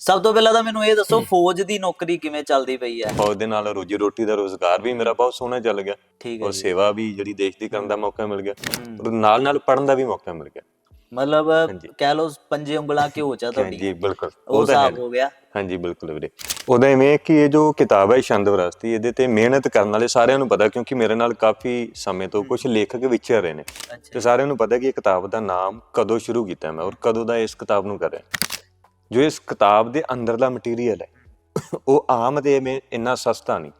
ਸਭ ਤੋਂ ਪਹਿਲਾਂ ਤਾਂ ਮੈਨੂੰ ਇਹ ਦੱਸੋ ਫੌਜ ਦੀ ਨੌਕਰੀ ਕਿਵੇਂ ਚੱਲਦੀ ਪਈ ਹੈ? ਫੌਜ ਦੇ ਨਾਲ ਰੋਜੀ ਰੋਟੀ ਦਾ ਰੋਜ਼ਗਾਰ ਵੀ ਮੇਰਾ ਬਹੁਤ ਸੋਹਣਾ ਚੱਲ ਗਿਆ। ਠੀਕ ਹੈ ਔਰ ਜੀ। ਸੇਵਾ ਵੀ ਜਿਹੜੀ ਦੇਸ਼ ਦੀ ਕਰਨ ਦਾ ਮੌਕਾ ਮਿਲ ਗਿਆ। ਔਰ ਨਾਲ ਨਾਲ ਪੜਨ ਦਾ ਵੀ ਮੌਕਾ ਮਿਲ ਗਿਆ। ਮਤਲਬ ਹਾਂਜੀ। ਕਹਿ ਲਓ ਪੰਜੇ ਉਂਗਲਾਂ ਘਿਓ ਚ ਤੁਹਾਡੀ? ਜੀ ਬਿਲਕੁਲ। ਉਹ ਉਹ ਤਾਂ ਹੈ ਹਿਸਾਬ ਹੋ। ਗਿਆ। ਹਾਂਜੀ ਬਿਲਕੁਲ ਵੀਰੇ। ਉਹਦਾ ਇਵੇਂ ਹੈ ਕਿ ਇਹ ਜੋ ਕਿਤਾਬ ਹੈ ਛੰਦ ਵਿਰਾਸਤੀ ਇਹਦੇ ਤੇ ਮਿਹਨਤ ਕਰਨ ਵਾਲੇ ਸਾਰਿਆਂ ਨੂੰ ਪਤਾ ਕਿਉਂਕਿ ਮੇਰੇ ਨਾਲ ਕਾਫੀ ਸਮੇਂ ਤੋਂ ਕੁਝ ਲੇਖਕ ਵਿਚਰ ਰਹੇ ਨੇ ਤੇ ਅੱਛਾ ਸਾਰਿਆਂ ਨੂੰ ਪਤਾ ਕਿ ਇਹ ਕਿਤਾਬ ਦਾ ਨਾਮ ਕਦੋਂ ਸ਼ੁਰੂ ਕੀਤਾ ਮੈਂ ਔਰ ਕਦੋਂ ਦਾ ਇਸ ਕਿਤਾਬ ਨੂੰ ਕਰ ਰਿਹਾ। ਜੋ ਇਸ ਕਿਤਾਬ ਦੇ ਅੰਦਰਲਾ ਮਟੀਰੀਅਲ ਹੈ ਉਹ ਆਮ ਤੇ ਐਵੇਂ ਇੰਨਾ ਸਸਤਾ ਨਹੀਂ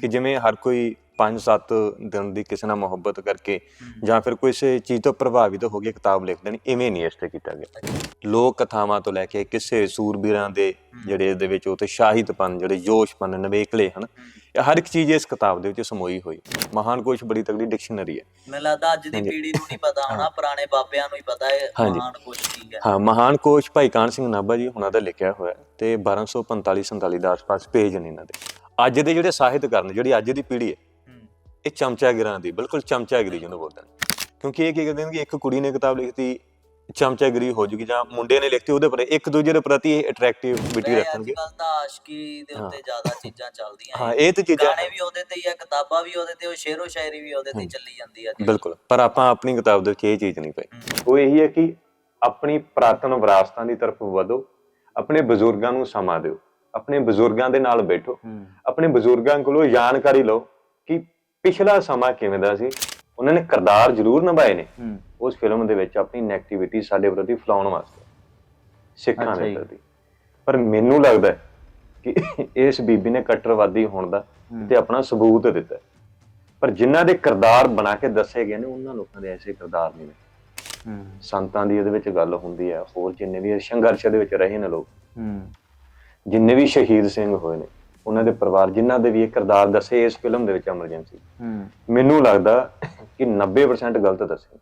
ਕਿ ਜਿਵੇਂ ਹਰ ਕੋਈ 5-7 ਦਿਨ ਦੀ ਕਿਸੇ ਨਾਲ ਮੁਹੱਬਤ ਕਰਕੇ ਜਾਂ ਫਿਰ ਕਿਸੇ ਚੀਜ਼ ਤੋਂ ਪ੍ਰਭਾਵਿਤ ਹੋ ਕੇ ਕਿਤਾਬ ਲਿਖ ਦੇਣੀ ਇਵੇਂ ਨਹੀਂ ਇਸ ਤੇ ਕੀਤਾ ਗਿਆ। ਲੋਕ ਕਥਾਵਾਂ ਤੋਂ ਲੈ ਕੇ ਕਿਸੇ ਸੂਰਬੀਰਾਂ ਦੇ ਜਿਹੜੇ ਇਹਦੇ ਵਿੱਚ ਉਹ ਤੇ ਸ਼ਾਹਿਦਪਨ ਜਿਹੜੇ ਜੋਸ਼ਪਨ ਨਵੇਕਲੇ ਹਨ ਇਹ ਹਰ ਇੱਕ ਚੀਜ਼ ਇਸ ਕਿਤਾਬ ਦੇ ਵਿੱਚ ਸਮੋਈ ਹੋਈ ਮਹਾਨ ਕੋਸ਼ ਬੜੀ ਤਗੜੀ ਡਿਕਸ਼ਨਰੀ ਹੈ। ਮੈਨੂੰ ਲੱਗਦਾ ਅੱਜ ਦੀ। ਪੀੜ੍ਹੀ ਨੂੰ ਨਹੀਂ ਪਤਾ ਹੋਣਾ ਪੁਰਾਣੇ ਬਾਬਿਆਂ ਨੂੰ ਹੀ ਪਤਾ ਹੈ। ਮਹਾਨ ਕੁਛ ਕੀ ਹੈ ਹਾਂ ਮਹਾਨ ਕੋਸ਼ ਭਾਈ ਕਾਨ ਸਿੰਘ ਨਾਭਾ ਜੀ ਹੁਣਾਂ ਦਾ ਲਿਖਿਆ ਹੋਇਆ ਤੇ 1245 47 ਦੇ ਆਸ-ਪਾਸ ਪੇਜ ਨੇ ਇਹਨਾਂ ਦੇ। ਅੱਜ ਦੇ ਜਿਹੜੇ ਸਾਹਿਤਕਾਰ ਨੇ ਜਿਹੜੀ ਅੱਜ ਦੀ ਪੀੜ੍ਹੀ ਹੈ। ਇਹ ਚਮਚਾਗਿਰਾਂ ਦੀ ਬਿਲਕੁਲ ਚਮਚਾਗਿਰੀ ਜਿਹਨੂੰ ਬੋਲਦੇ ਨੇ। ਕਿਉਂਕਿ ਇਹ ਕੀ ਕਰਦੇ ਨੇ ਕਿ ਇੱਕ ਕੁੜੀ ਨੇ ਕਿਤਾਬ ਲਿਖਤੀ ਚਮਚਾਗਿਰੀ ਹੋ ਜੂਗੀ ਜਾਂ ਮੁੰਡੇ ਨੇ ਲਿਖਤੀ ਉਹਦੇ ਪਰ ਇੱਕ ਦੂਜੇ ਦੇ ਪ੍ਰਤੀ ਇਹ ਅਟਰੈਕਟਿਵਿਟੀ ਰੱਖਣਗੇ। ਅੱਜ ਕੱਲ ਤਾਂ ਆਸ਼ਕੀ ਦੇ ਉੱਤੇ ਜ਼ਿਆਦਾ ਚੀਜ਼ਾਂ ਚੱਲਦੀਆਂ ਹਾਂ। ਇਹ ਤੇ ਚੀਜ਼ਾਂ ਗਾਣੇ ਵੀ ਉਹਦੇ ਤੇ ਹੀ ਆ ਕਿਤਾਬਾਂ ਵੀ ਉਹਦੇ ਤੇ ਉਹ ਸ਼ੇਰੋ ਸ਼ਾਇਰੀ ਵੀ ਉਹਦੇ ਤੇ ਚੱਲੀ ਜਾਂਦੀ ਆ ਬਿਲਕੁਲ। ਪਰ ਆਪਾਂ ਆਪਣੀ ਕਿਤਾਬ ਦੇ ਵਿੱਚ ਇਹ ਚੀਜ਼ ਨਹੀਂ ਪਾਈ। ਉਹ ਇਹੀ ਹੈ ਕਿ ਆਪਣੀ ਪ੍ਰਾਤਨ ਵਿਰਾਸਤਾਂ ਦੀ ਤਰਫ ਵਧੋ ਆਪਣੇ ਬਜ਼ੁਰਗਾਂ ਨੂੰ ਸਮਾਂ ਦਿਓ ਆਪਣੇ ਬਜ਼ੁਰਗਾਂ ਦੇ ਨਾਲ ਬੈਠੋ ਆਪਣੇ ਬਜ਼ੁਰਗਾਂ ਕੋਲੋਂ ਜਾਣਕਾਰੀ ਲਓ ਕਿ ਪਿਛਲਾ ਸਮਾਂ ਕਿਵੇਂ ਦਾ ਸੀ। ਉਹਨਾਂ ਨੇ ਕਿਰਦਾਰ ਜ਼ਰੂਰ ਨਿਭਾਏ ਨੇ। ਉਸ ਫਿਲਮ ਦੇ ਵਿੱਚ ਆਪਣੀ ਨੈਗੇਟਿਵਿਟੀ ਸਾਡੇ ਪ੍ਰਤੀ ਫੈਲਾਉਣ ਵਾਸਤੇ ਸਿੱਖਾਂ ਦੇ। ਪ੍ਰਤੀ। ਪਰ ਮੈਨੂੰ ਲੱਗਦਾ ਕਿ ਇਸ ਬੀਬੀ ਨੇ ਕੱਟਰਵਾਦੀ ਹੋਣ ਦਾ ਤੇ ਆਪਣਾ ਸਬੂਤ ਦਿੱਤਾ। ਪਰ ਜਿਨ੍ਹਾਂ ਦੇ ਕਿਰਦਾਰ ਬਣਾ ਕੇ ਦੱਸੇ ਗਏ ਨੇ ਉਹਨਾਂ ਲੋਕਾਂ ਦੇ ਐਸੇ ਕਿਰਦਾਰ ਨਹੀਂ ਨੇ। ਹੂੰ। ਸੰਤਾਂ ਦੀ ਇਹਦੇ ਵਿੱਚ ਗੱਲ ਹੁੰਦੀ ਹੈ ਹੋਰ ਜਿੰਨੇ ਵੀ ਸੰਘਰਸ਼ ਦੇ ਵਿੱਚ ਰਹੇ ਨੇ ਲੋਕ। ਹੂੰ। ਜਿੰਨੇ ਵੀ ਸ਼ਹੀਦ ਸਿੰਘ ਹੋਏ ਨੇ ਉਹਨਾਂ ਦੇ ਪਰਿਵਾਰ ਜਿਨ੍ਹਾਂ ਦੇ ਵੀ ਇਹ ਕਿਰਦਾਰ ਦੱਸੇ ਇਸ ਫਿਲਮ ਦੇ ਵਿੱਚ ਐਮਰਜੈਂਸੀ ਹੂੰ। ਮੈਨੂੰ ਲੱਗਦਾ ਕਿ 90% ਗਲਤ ਦੱਸੇ।